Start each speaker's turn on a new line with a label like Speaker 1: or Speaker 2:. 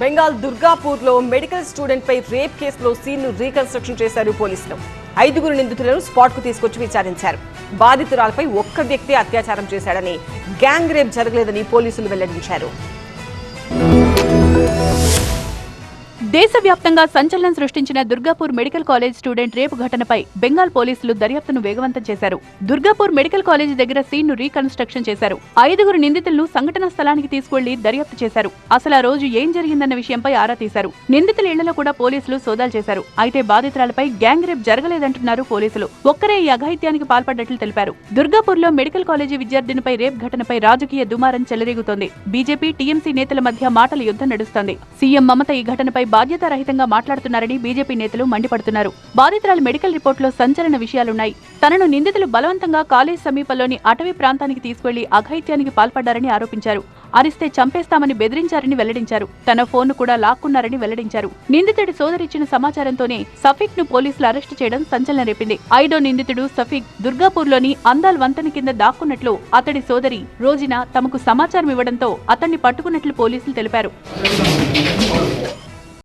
Speaker 1: బెంగాల్ దుర్గాపూర్లో medical student పై rape కేసులో సీన్ను రీకన్స్ట్రక్షన్ చేశారు పోలీసులు. ఐదుగురు నిందితులను స్పాట్కు తీసుకొచ్చి విచారించారు. బాధితురాలపై ఒక్క వ్యక్తి అత్యాచారం చేశాడని గ్యాంగ్ రేప్ జరగలేదని పోలీసులు వెల్లడించారు.
Speaker 2: దేశవ్యాప్తంగా సంచలనం సృష్టించిన దుర్గాపూర్ మెడికల్ కాలేజ్ స్టూడెంట్ రేపు ఘటనపై బెంగాల్ పోలీసులు దర్యాప్తును వేగవంతం చేశారు. దుర్గాపూర్ మెడికల్ కాలేజ్ దగ్గర సీన్ను రీకన్స్ట్రక్షన్ చేశారు. ఐదుగురు నిందితులను సంఘటన స్థలానికి తీసుకువెళ్ళి దర్యాప్తు చేశారు. అసలు ఆ రోజు ఏం జరిగిందన్న విషయంపై ఆరా తీశారు. నిందితుల ఇళ్ళలో కూడా పోలీసులు సోదాలు చేశారు. అయితే బాధితురాలపై గ్యాంగ్ రేప్ జరగలేదంటున్నారు పోలీసులు. ఒక్కరే ఈ అఘాయిత్యానికి పాల్పడ్డట్లు తెలిపారు. దుర్గాపూర్లో మెడికల్ కాలేజీ విద్యార్థినిపై రేప్ ఘటనపై రాజకీయ దుమారం చెలరేగుతోంది. బీజేపీ టీఎంసీ నేతల మధ్య మాటల యుద్ధం నడుస్తోంది. సీఎం మమత ఈ ఘటనపై బాధ్యతారహితంగా మాట్లాడుతున్నారని బీజేపీ నేతలు మండిపడుతున్నారు. బాధితురాలు మెడికల్ రిపోర్టులో సంచలన విషయాలున్నాయి. తనను నిందితులు బలవంతంగా కాలేజ్ సమీపంలోని అటవీ ప్రాంతానికి తీసుకెళ్ళి అఘైత్యానికి పాల్పడ్డారని ఆరోపించారు. అరిస్తే చంపేస్తామని బెదిరించారని వెల్లడించారు. తన ఫోన్ కూడా లాక్కున్నారని వెల్లడించారు. నిందితుడి సోదరిచ్చిన సమాచారంతోనే సఫీక్ను పోలీసులు అరెస్టు చేయడం సంచలనం రేపింది. ఐదో నిందితుడు సఫీక్ దుర్గాపూర్లోని అందాల్ వంతెన కింద దాక్కున్నట్లు అతడి సోదరి రోజున తమకు సమాచారం ఇవ్వడంతో అతన్ని పట్టుకున్నట్లు పోలీసులు తెలిపారు.